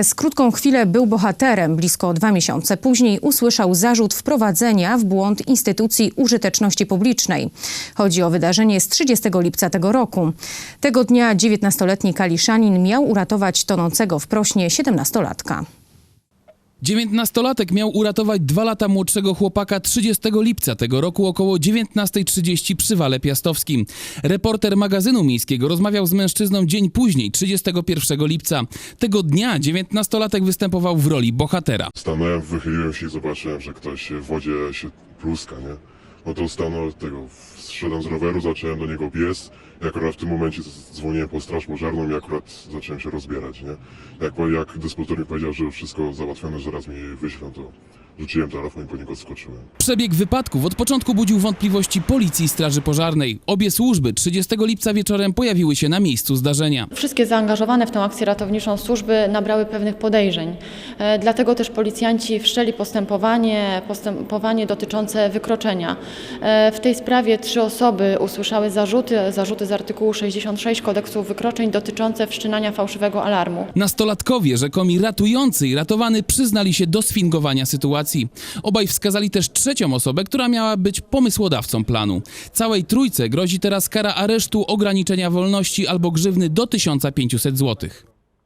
Przez krótką chwilę był bohaterem. Blisko dwa miesiące później usłyszał zarzut wprowadzenia w błąd instytucji użyteczności publicznej. Chodzi o wydarzenie z 30 lipca tego roku. Tego dnia 19-letni Kaliszanin miał uratować tonącego w prośnie 17-latka. Dziewiętnastolatek miał uratować dwa lata młodszego chłopaka 30 lipca tego roku około 19.30 przy Wale Piastowskim. Reporter magazynu miejskiego rozmawiał z mężczyzną dzień później, 31 lipca. Tego dnia dziewiętnastolatek występował w roli bohatera. Stanąłem, wychyliłem się i zobaczyłem, że ktoś w wodzie się pluska, nie? No to stanąłem tego, zszedłem z roweru, zacząłem do niego biec i akurat w tym momencie dzwoniłem po straż pożarną i akurat zacząłem się rozbierać, nie? Jak, jak dyspozytor mi powiedział, że wszystko załatwione, że raz mi wyślą, to rzuciłem telefon i po niego skoczyłem. Przebieg wypadków od początku budził wątpliwości policji i straży pożarnej. Obie służby 30 lipca wieczorem pojawiły się na miejscu zdarzenia. Wszystkie zaangażowane w tę akcję ratowniczą służby nabrały pewnych podejrzeń. E, Dlatego też policjanci wszczęli postępowanie, postępowanie dotyczące wykroczenia. E, W tej sprawie trzy osoby usłyszały zarzuty, zarzuty z artykułu 66 kodeksu wykroczeń dotyczące wszczynania fałszywego alarmu. Nastolatkowie, rzekomi ratujący i ratowany, przyznali się do sfingowania sytuacji. Obaj wskazali też trzecią osobę, która miała być pomysłodawcą planu. Całej trójce grozi teraz kara aresztu, ograniczenia wolności albo grzywny do 1500 złotych.